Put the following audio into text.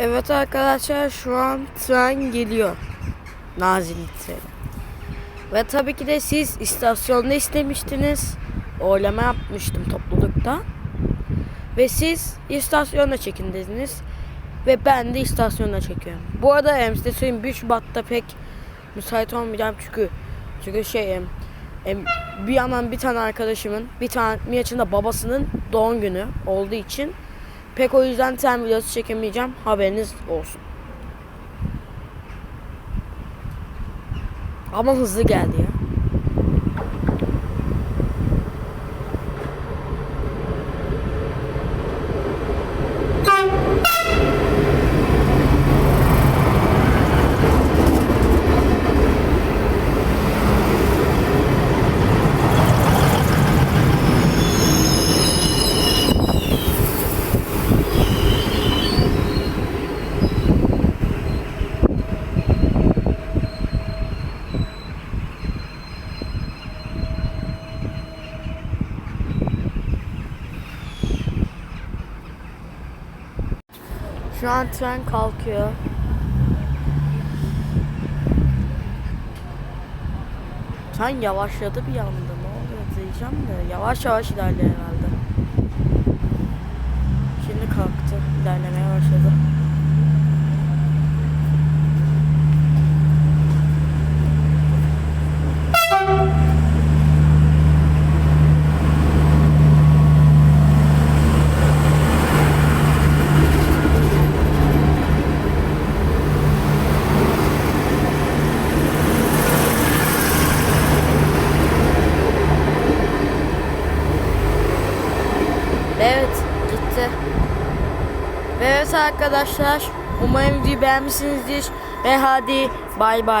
Evet arkadaşlar şu an tren geliyor. Nazilli treni. Ve tabii ki de siz istasyonda istemiştiniz. Oylama yapmıştım toplulukta. Ve siz istasyonda çekin dediniz. Ve ben de istasyonda çekiyorum. Bu arada em, size söyleyeyim 1 Şubat'ta pek müsait olmayacağım çünkü çünkü şey em, bir yandan bir tane arkadaşımın bir tane Miraç'ın da babasının doğum günü olduğu için pek o yüzden tren videosu çekemeyeceğim haberiniz olsun. Ama hızlı geldi ya. Şu an tren kalkıyor. Tren yavaşladı bir anda. Ne oluyor diyeceğim de yavaş yavaş ilerliyor herhalde. Şimdi kalktı. ilerlemeye başladı. Evet Ve evet arkadaşlar umarım videoyu beğenmişsinizdir. Ve hadi bay bay.